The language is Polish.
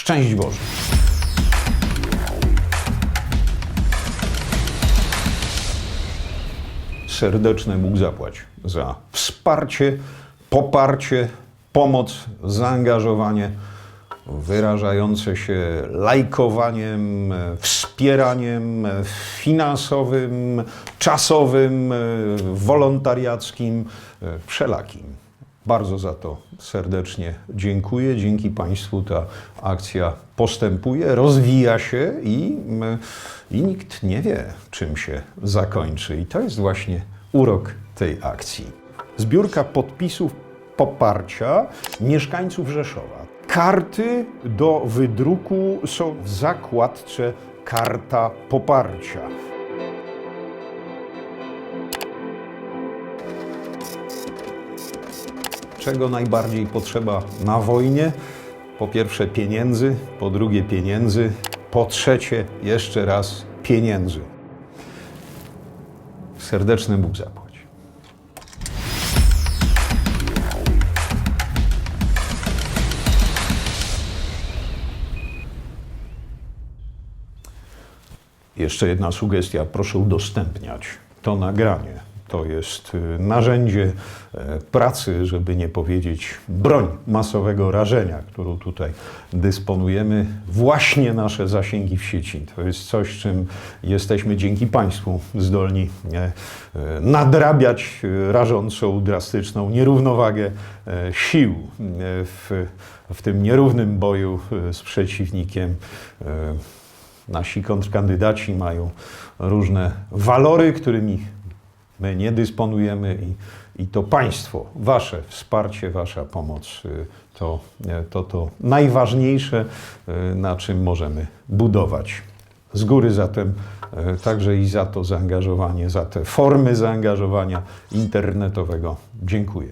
Szczęść Boże! Serdeczne Bóg zapłać za wsparcie, poparcie, pomoc, zaangażowanie wyrażające się lajkowaniem, wspieraniem finansowym, czasowym, wolontariackim, wszelakim. Bardzo za to serdecznie dziękuję. Dzięki Państwu ta akcja postępuje, rozwija się i, mm, i nikt nie wie, czym się zakończy. I to jest właśnie urok tej akcji. Zbiórka podpisów poparcia mieszkańców Rzeszowa. Karty do wydruku są w zakładce Karta Poparcia. Czego najbardziej potrzeba na wojnie? Po pierwsze pieniędzy, po drugie pieniędzy, po trzecie jeszcze raz pieniędzy. Serdeczny Bóg zapłać. Jeszcze jedna sugestia. Proszę udostępniać to nagranie. To jest y, narzędzie e, pracy, żeby nie powiedzieć broń masowego rażenia, którą tutaj dysponujemy. Właśnie nasze zasięgi w sieci. To jest coś, czym jesteśmy dzięki Państwu zdolni e, e, nadrabiać e, rażącą, drastyczną nierównowagę e, sił w, w tym nierównym boju z przeciwnikiem. Nasi kontrkandydaci mają różne walory, którymi my nie dysponujemy i, i to państwo, wasze wsparcie, wasza pomoc y, to, y, to to najważniejsze, y, na czym możemy budować. Z góry zatem także i za to zaangażowanie, za te formy zaangażowania internetowego dziękuję.